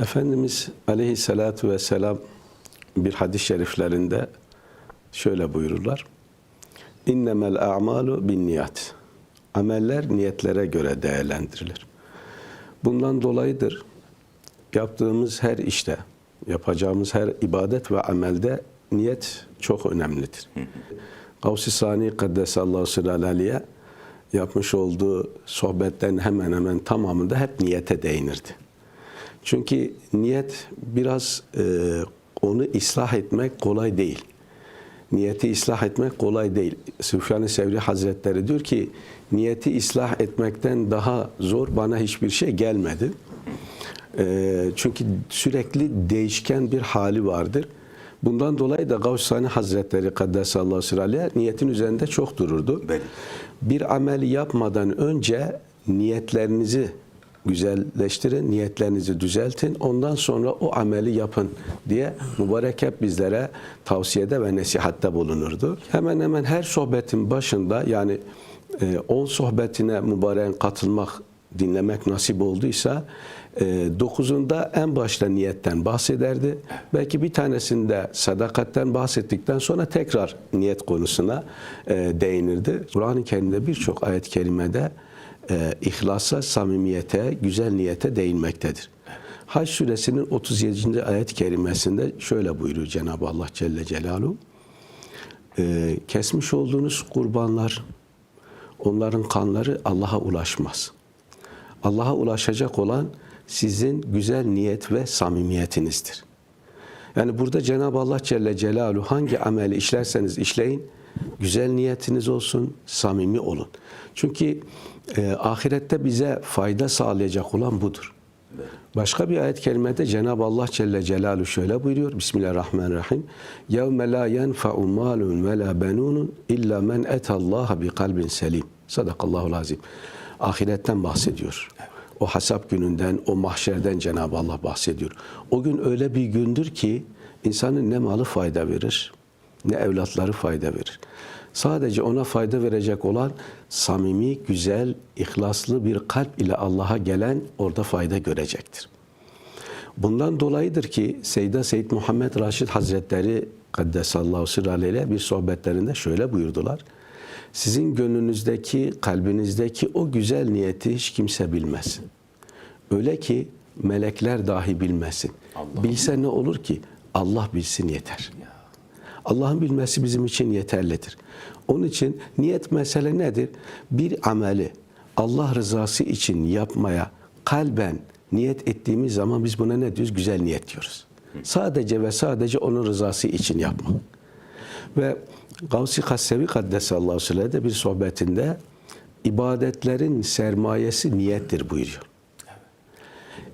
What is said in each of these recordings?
Efendimiz aleyhissalatu vesselam bir hadis-i şeriflerinde şöyle buyururlar. İnnemel a'malu bin niyat. Ameller niyetlere göre değerlendirilir. Bundan dolayıdır yaptığımız her işte, yapacağımız her ibadet ve amelde niyet çok önemlidir. Gavs-ı Sani Kaddesallahu Sülale'ye yapmış olduğu sohbetten hemen hemen tamamında hep niyete değinirdi. Çünkü niyet biraz e, onu ıslah etmek kolay değil. Niyeti ıslah etmek kolay değil. Süfyan-ı Sevri Hazretleri diyor ki niyeti ıslah etmekten daha zor bana hiçbir şey gelmedi. E, çünkü sürekli değişken bir hali vardır. Bundan dolayı da Gavsani Hazretleri Kaddesallahu Sıralya niyetin üzerinde çok dururdu. Belli. Bir ameli yapmadan önce niyetlerinizi güzelleştirin, niyetlerinizi düzeltin. Ondan sonra o ameli yapın diye mübarek hep bizlere tavsiyede ve nesihatte bulunurdu. Hemen hemen her sohbetin başında yani 10 sohbetine mübareğin katılmak, dinlemek nasip olduysa e, dokuzunda en başta niyetten bahsederdi. Belki bir tanesinde sadakatten bahsettikten sonra tekrar niyet konusuna e, değinirdi. Kur'an-ı Kerim'de birçok ayet-i kerimede e, ihlasa, samimiyete, güzel niyete değinmektedir. Hac suresinin 37. ayet-i kerimesinde şöyle buyuruyor Cenab-ı Allah Celle Celaluhu. E, kesmiş olduğunuz kurbanlar, onların kanları Allah'a ulaşmaz. Allah'a ulaşacak olan sizin güzel niyet ve samimiyetinizdir. Yani burada Cenab-ı Allah Celle Celaluhu hangi ameli işlerseniz işleyin, güzel niyetiniz olsun, samimi olun. Çünkü e, ahirette bize fayda sağlayacak olan budur. Başka bir ayet-i kerimede Cenab-ı Allah Celle Celaluhu şöyle buyuruyor. Bismillahirrahmanirrahim. يَوْمَ لَا يَنْفَعُ مَالٌ وَلَا بَنُونٌ اِلَّا مَنْ اَتَى اللّٰهَ بِقَلْبٍ selim. Sadakallahu azim. Ahiretten bahsediyor. O hasap gününden, o mahşerden Cenab-ı Allah bahsediyor. O gün öyle bir gündür ki insanın ne malı fayda verir, ne evlatları fayda verir. Sadece ona fayda verecek olan samimi, güzel, ihlaslı bir kalp ile Allah'a gelen orada fayda görecektir. Bundan dolayıdır ki Seyda Seyyid Muhammed Raşid Hazretleri Kaddesallahu sıraleyhle bir sohbetlerinde şöyle buyurdular. Sizin gönlünüzdeki, kalbinizdeki o güzel niyeti hiç kimse bilmez. Öyle ki melekler dahi bilmesin. Allah Bilse ne olur ki? Allah bilsin yeter. Allah'ın bilmesi bizim için yeterlidir. Onun için niyet mesele nedir? Bir ameli Allah rızası için yapmaya kalben niyet ettiğimiz zaman biz buna ne diyoruz? Güzel niyet diyoruz. Sadece ve sadece onun rızası için yapma. Ve Gavsi Kassevi Kaddesallahu aleyhi sellem bir sohbetinde ibadetlerin sermayesi niyettir buyuruyor.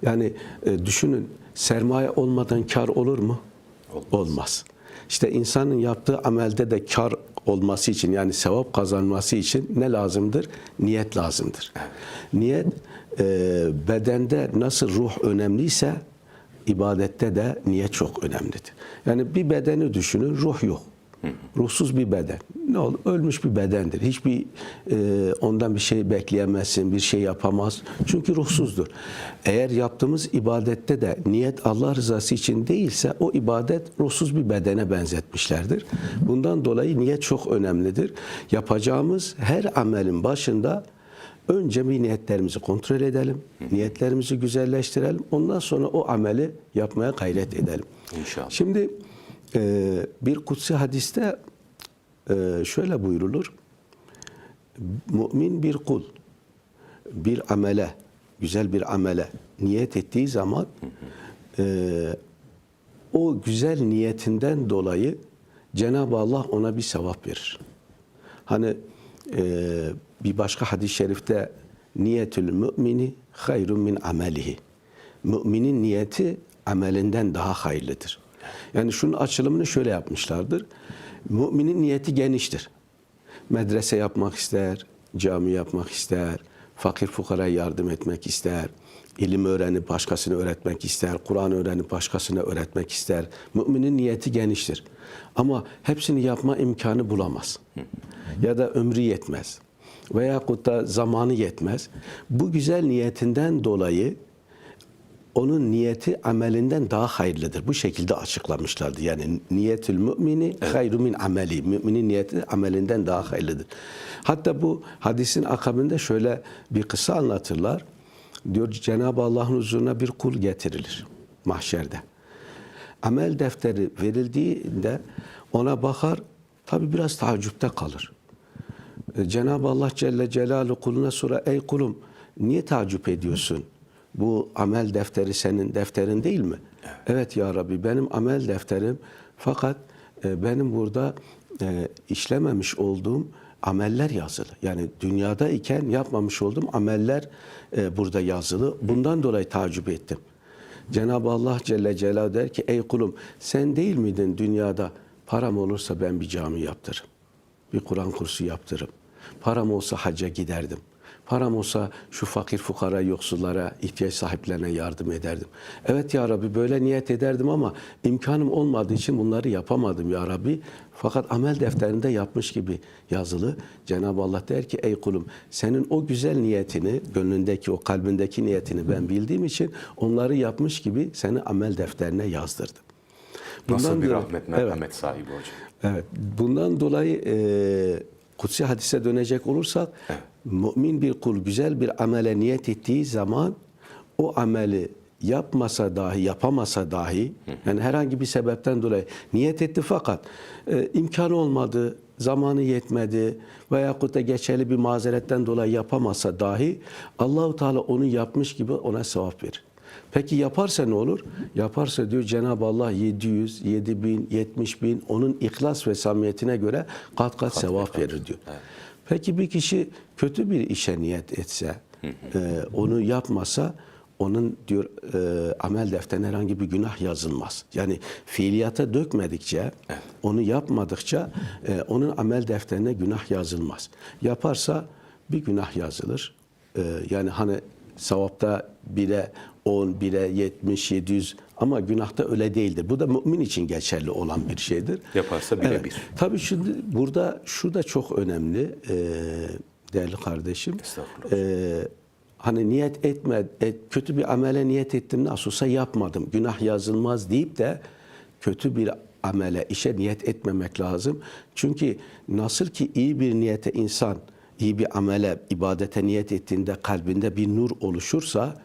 Yani e, düşünün sermaye olmadan kar olur mu? Olmaz. İşte insanın yaptığı amelde de kar olması için yani sevap kazanması için ne lazımdır? Niyet lazımdır. Niyet e, bedende nasıl ruh önemliyse ibadette de niyet çok önemlidir. Yani bir bedeni düşünün ruh yok. Ruhsuz bir beden. Ne olur? Ölmüş bir bedendir. Hiçbir e, ondan bir şey bekleyemezsin, bir şey yapamaz. Çünkü ruhsuzdur. Eğer yaptığımız ibadette de niyet Allah rızası için değilse o ibadet ruhsuz bir bedene benzetmişlerdir. Bundan dolayı niyet çok önemlidir. Yapacağımız her amelin başında önce bir niyetlerimizi kontrol edelim. Niyetlerimizi güzelleştirelim. Ondan sonra o ameli yapmaya gayret edelim. İnşallah. Şimdi e, bir kutsi hadiste e, şöyle buyrulur. Mümin bir kul bir amele, güzel bir amele niyet ettiği zaman e, o güzel niyetinden dolayı Cenab-ı Allah ona bir sevap verir. Hani e, bir başka hadis-i şerifte niyetül mümini hayrun min amelihi. Müminin niyeti amelinden daha hayırlıdır. Yani şunun açılımını şöyle yapmışlardır. Müminin niyeti geniştir. Medrese yapmak ister, cami yapmak ister, fakir fukara yardım etmek ister, ilim öğrenip başkasına öğretmek ister, Kur'an öğrenip başkasına öğretmek ister. Müminin niyeti geniştir. Ama hepsini yapma imkanı bulamaz. Ya da ömrü yetmez. Veyahut da zamanı yetmez. Bu güzel niyetinden dolayı onun niyeti amelinden daha hayırlıdır. Bu şekilde açıklamışlardı. Yani niyetül mümini hayru min ameli. Müminin niyeti amelinden daha hayırlıdır. Hatta bu hadisin akabinde şöyle bir kısa anlatırlar. Diyor Cenab-ı Allah'ın huzuruna bir kul getirilir mahşerde. Amel defteri verildiğinde ona bakar, tabi biraz taaccüpte kalır. E, Cenab-ı Allah Celle Celaluhu kuluna sorar, ey kulum niye tacip ediyorsun? Bu amel defteri senin defterin değil mi? Evet, ya Rabbi benim amel defterim fakat e, benim burada e, işlememiş olduğum ameller yazılı. Yani dünyada iken yapmamış olduğum ameller e, burada yazılı. Bundan dolayı tacip ettim. Cenab-ı Allah Celle Celaluhu der ki ey kulum sen değil miydin dünyada param olursa ben bir cami yaptırırım. Bir Kur'an kursu yaptırırım. Param olsa hacca giderdim. Param olsa şu fakir fukara, yoksullara, ihtiyaç sahiplerine yardım ederdim. Evet ya Rabbi böyle niyet ederdim ama imkanım olmadığı için bunları yapamadım ya Rabbi. Fakat amel defterinde yapmış gibi yazılı. Cenab-ı Allah der ki ey kulum senin o güzel niyetini, gönlündeki o kalbindeki niyetini ben bildiğim için onları yapmış gibi seni amel defterine yazdırdım. Nasıl bir rahmet, merhamet sahibi hocam. Evet. Bundan dolayı e, kutsi hadise dönecek olursak mümin bir kul güzel bir amele niyet ettiği zaman o ameli yapmasa dahi yapamasa dahi yani herhangi bir sebepten dolayı niyet etti fakat e, imkanı olmadı zamanı yetmedi veya da geçerli bir mazeretten dolayı yapamasa dahi Allahu Teala onu yapmış gibi ona sevap verir. Peki yaparsa ne olur? Yaparsa diyor Cenab-ı Allah 700, 7000, 70 bin onun ihlas ve samimiyetine göre kat kat sevap verir diyor. Peki bir kişi kötü bir işe niyet etse, e, onu yapmasa onun diyor e, amel defterine herhangi bir günah yazılmaz. Yani fiiliyata dökmedikçe, onu yapmadıkça e, onun amel defterine günah yazılmaz. Yaparsa bir günah yazılır. E, yani hani sevapta bire 10, bire 70, 700 ama günahta öyle değildir. Bu da mümin için geçerli olan bir şeydir. Yaparsa bire bir. Tabii şimdi burada şu da çok önemli e, değerli kardeşim. Estağfurullah. E, hani niyet etme, et, kötü bir amele niyet ettim nasıl olsa yapmadım. Günah yazılmaz deyip de kötü bir amele, işe niyet etmemek lazım. Çünkü nasıl ki iyi bir niyete insan iyi bir amele, ibadete niyet ettiğinde kalbinde bir nur oluşursa,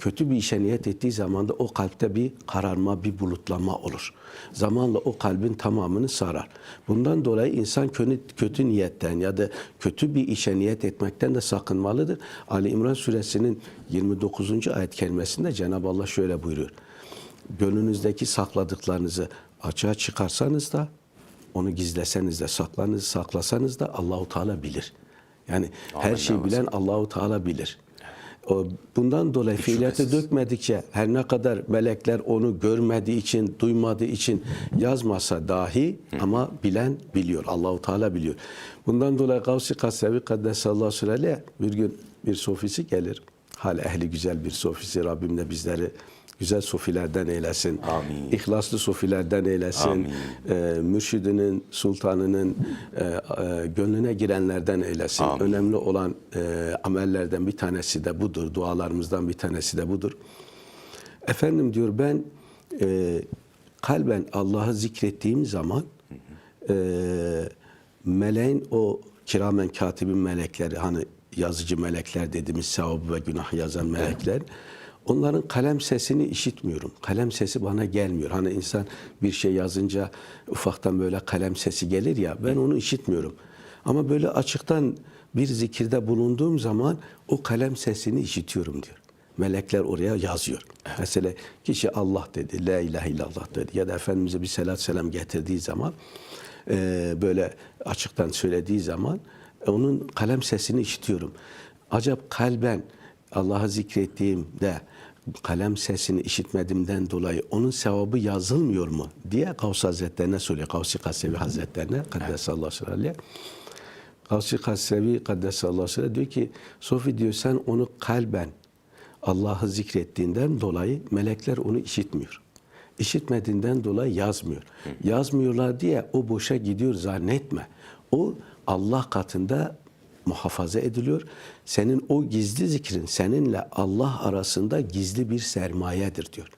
kötü bir işe niyet ettiği zaman da o kalpte bir kararma, bir bulutlanma olur. Zamanla o kalbin tamamını sarar. Bundan dolayı insan kötü, kötü niyetten ya da kötü bir işe niyet etmekten de sakınmalıdır. Ali İmran suresinin 29. ayet kelimesinde Cenab-ı Allah şöyle buyuruyor. Gönlünüzdeki sakladıklarınızı açığa çıkarsanız da onu gizleseniz de saklanız saklasanız da Allahu Teala bilir. Yani her Amin. şeyi bilen Allahu Teala bilir. O, bundan dolayı fiiliyete şüphesiz. dökmedikçe her ne kadar melekler onu görmediği için, duymadığı için yazmasa dahi ama bilen biliyor. Allahu Teala biliyor. Bundan dolayı Gavsi Kasevi Kaddesallahu Süreli bir gün bir sofisi gelir. Hal ehli güzel bir sofisi. Rabbim de bizleri güzel sofilerden eylesin. Amin. İhlaslı sofilerden eylesin. Amin. E, mürşidinin, sultanının e, e, gönlüne girenlerden eylesin. Amin. Önemli olan e, amellerden bir tanesi de budur. Dualarımızdan bir tanesi de budur. Efendim diyor ben e, kalben Allah'ı zikrettiğim zaman e, meleğin o kiramen katibin melekleri hani yazıcı melekler dediğimiz sevabı ve günah yazan melekler onların kalem sesini işitmiyorum. Kalem sesi bana gelmiyor. Hani insan bir şey yazınca ufaktan böyle kalem sesi gelir ya ben onu işitmiyorum. Ama böyle açıktan bir zikirde bulunduğum zaman o kalem sesini işitiyorum diyor. Melekler oraya yazıyor. Mesela kişi Allah dedi, La ilahe illallah dedi ya da Efendimiz'e bir selat selam getirdiği zaman e, böyle açıktan söylediği zaman onun kalem sesini işitiyorum. Acaba kalben Allah'ı zikrettiğimde kalem sesini işitmediğimden dolayı onun sevabı yazılmıyor mu diye Gavs Hazretlerine soruyor. Gavsi Kasevi Hazretlerine Kaddesallahu aleyhi Gavsi Kassevi Kaddesallahu aleyhi diyor ki Sofi diyor sen onu kalben Allah'ı zikrettiğinden dolayı melekler onu işitmiyor. İşitmediğinden dolayı yazmıyor. Yazmıyorlar diye o boşa gidiyor zannetme. O Allah katında muhafaza ediliyor. Senin o gizli zikrin seninle Allah arasında gizli bir sermayedir diyor.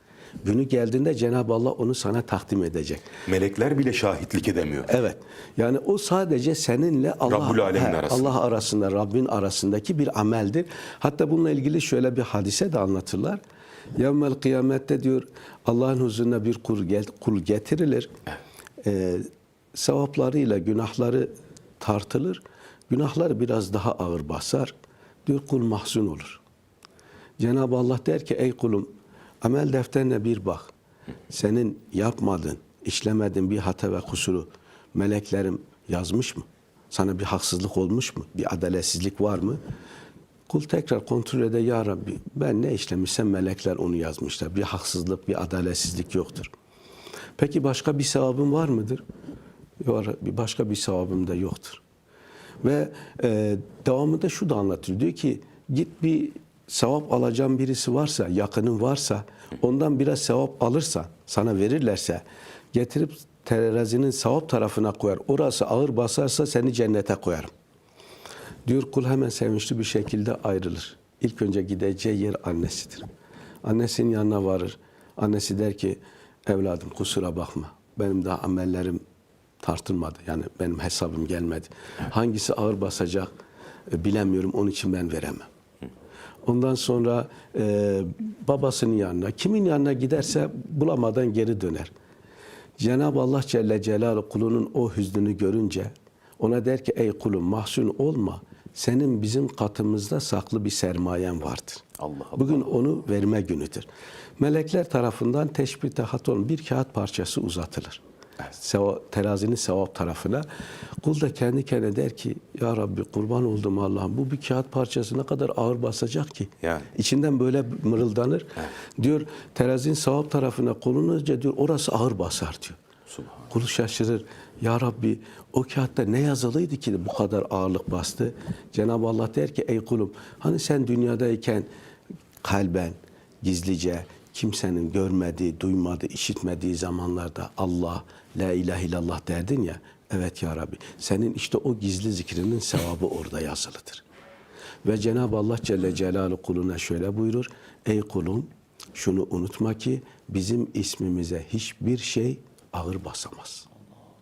Günü geldiğinde Cenab-ı Allah onu sana takdim edecek. Melekler bile şahitlik edemiyor. Evet. Yani o sadece seninle Allah, he, arasında. Allah arasında, Rabbin arasındaki bir ameldir. Hatta bununla ilgili şöyle bir hadise de anlatırlar. Yevmel kıyamette diyor Allah'ın huzuruna bir kul, kul getirilir. Ee, sevaplarıyla günahları tartılır. Günahlar biraz daha ağır basar. Diyor kul mahzun olur. Cenab-ı Allah der ki ey kulum amel defterine bir bak. Senin yapmadığın, işlemediğin bir hata ve kusuru meleklerim yazmış mı? Sana bir haksızlık olmuş mu? Bir adaletsizlik var mı? Kul tekrar kontrol eder ya Rabbi ben ne işlemişsem melekler onu yazmışlar. Bir haksızlık, bir adaletsizlik yoktur. Peki başka bir sevabım var mıdır? Bir başka bir sevabım da yoktur. Ve e, devamında şu da anlatıyor. Diyor ki git bir sevap alacağın birisi varsa, yakının varsa, ondan biraz sevap alırsa, sana verirlerse, getirip terazinin sevap tarafına koyar. Orası ağır basarsa seni cennete koyarım. Diyor kul hemen sevinçli bir şekilde ayrılır. İlk önce gideceği yer annesidir. Annesinin yanına varır. Annesi der ki evladım kusura bakma. Benim daha amellerim tartılmadı. Yani benim hesabım gelmedi. Hangisi ağır basacak e, bilemiyorum. Onun için ben veremem. Ondan sonra e, babasının yanına, kimin yanına giderse bulamadan geri döner. Cenab-ı Allah Celle Celaluhu kulunun o hüznünü görünce ona der ki ey kulum mahzun olma. Senin bizim katımızda saklı bir sermayen vardır. Allah Allah. Bugün onu verme günüdür. Melekler tarafından teşbih hat olan bir kağıt parçası uzatılır. Seva, terazinin sevap tarafına. Kul da kendi kendine der ki Ya Rabbi kurban oldum Allah'ım bu bir kağıt parçası ne kadar ağır basacak ki. Yani. İçinden böyle mırıldanır. Diyor terazinin sevap tarafına konulunca diyor orası ağır basar diyor. Subhan. Kulu şaşırır. Ya Rabbi o kağıtta ne yazılıydı ki bu kadar ağırlık bastı? Cenab-ı Allah der ki ey kulum hani sen dünyadayken kalben, gizlice, kimsenin görmediği, duymadığı, işitmediği zamanlarda Allah, la ilahe illallah derdin ya. Evet ya Rabbi senin işte o gizli zikrinin sevabı orada yazılıdır. Ve Cenab-ı Allah Celle Celaluhu kuluna şöyle buyurur. Ey kulum şunu unutma ki bizim ismimize hiçbir şey ağır basamaz.